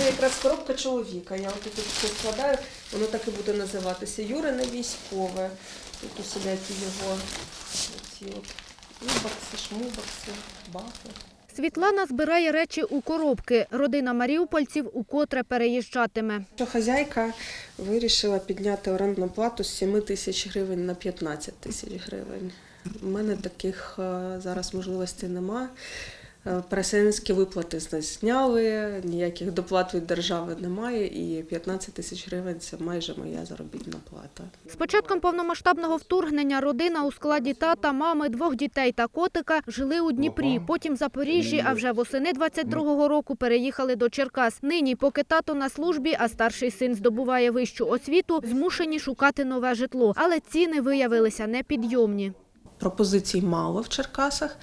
Це якраз коробка чоловіка. Я от тут все складаю, воно так і буде називатися. Юрине військове. Тут усілякі його ці от ібокси, шмубокси, бафи. Світлана збирає речі у коробки. Родина маріупольців укотре переїжджатиме. Хазяйка вирішила підняти орендну плату з 7 тисяч гривень на 15 тисяч гривень. У мене таких е, зараз можливостей нема. Е, Переселенські виплати з зняли, ніяких доплат від держави немає, і 15 тисяч гривень це майже моя заробітна плата. З початком повномасштабного вторгнення родина у складі тата, мами, двох дітей та котика жили у Дніпрі, потім в Запоріжжі, а вже восени 22-го року переїхали до Черкас. Нині, поки тато на службі, а старший син здобуває вищу освіту, змушені шукати нове житло. Але ціни виявилися непідйомні. Пропозицій мало в Черкасах,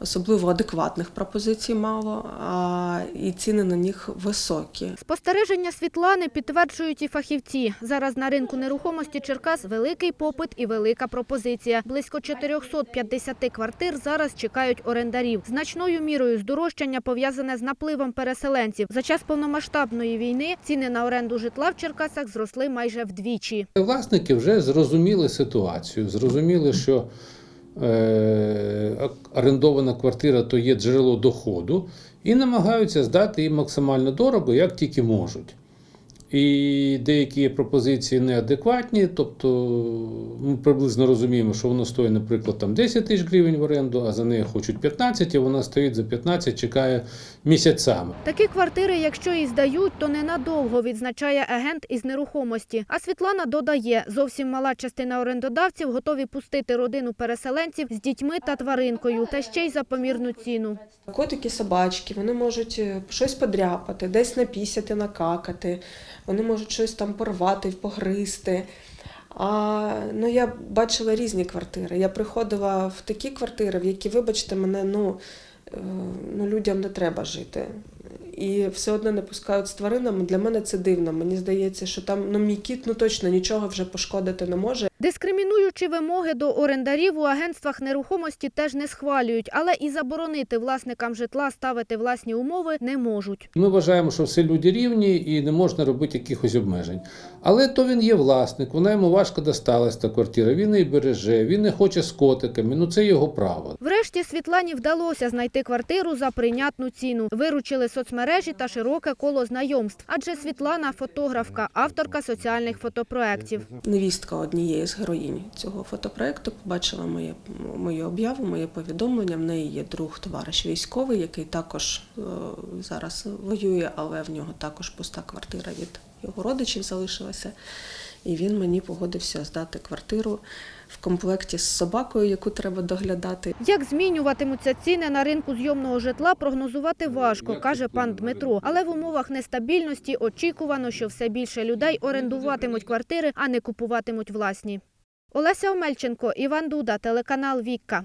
особливо адекватних пропозицій мало, а і ціни на них високі. Спостереження Світлани підтверджують і фахівці. Зараз на ринку нерухомості Черкас великий попит і велика пропозиція. Близько 450 квартир зараз чекають орендарів. Значною мірою здорожчання пов'язане з напливом переселенців. За час повномасштабної війни ціни на оренду житла в Черкасах зросли майже вдвічі. Власники вже зрозуміли ситуацію, зрозуміли, що орендована квартира то є джерело доходу, і намагаються здати їм максимально дорого, як тільки можуть. І деякі пропозиції неадекватні, тобто ми приблизно розуміємо, що воно стоїть, наприклад, там 10 тисяч гривень в оренду, а за неї хочуть 15, і вона стоїть за 15, чекає місяцями. Такі квартири, якщо і здають, то ненадовго, відзначає агент із нерухомості. А Світлана додає, зовсім мала частина орендодавців готові пустити родину переселенців з дітьми та тваринкою, та ще й за помірну ціну. Котики, собачки, вони можуть е, щось подряпати, десь напісяти, накакати, вони можуть щось там порвати, погризти. А, ну, я бачила різні квартири. Я приходила в такі квартири, в які, вибачте, мене ну, е, ну, людям не треба жити. І все одно не пускають з тваринами. Для мене це дивно. Мені здається, що там ну, мій кіт ну, точно нічого вже пошкодити не може. Дискримінуючі вимоги до орендарів у агентствах нерухомості теж не схвалюють, але і заборонити власникам житла ставити власні умови не можуть. Ми вважаємо, що всі люди рівні і не можна робити якихось обмежень. Але то він є власник, вона йому важко досталась та квартира, він її береже, він не хоче з котиками, ну це його право. Врешті Світлані вдалося знайти квартиру за прийнятну ціну. Виручили соцмережі та широке коло знайомств. Адже Світлана фотографка, авторка соціальних фотопроєктів. Невістка однієї з героїнь цього фотопроекту побачила моє, мою об'яву, моє повідомлення. В неї є друг, товариш військовий, який також е, зараз воює, але в нього також пуста квартира від його родичів залишилася. І він мені погодився здати квартиру в комплекті з собакою, яку треба доглядати. Як змінюватимуться ціни на ринку зйомного житла, прогнозувати важко, каже пан Дмитро. Але в умовах нестабільності очікувано, що все більше людей орендуватимуть квартири, а не купуватимуть власні. Олеся Омельченко, Іван Дуда, телеканал Вікка.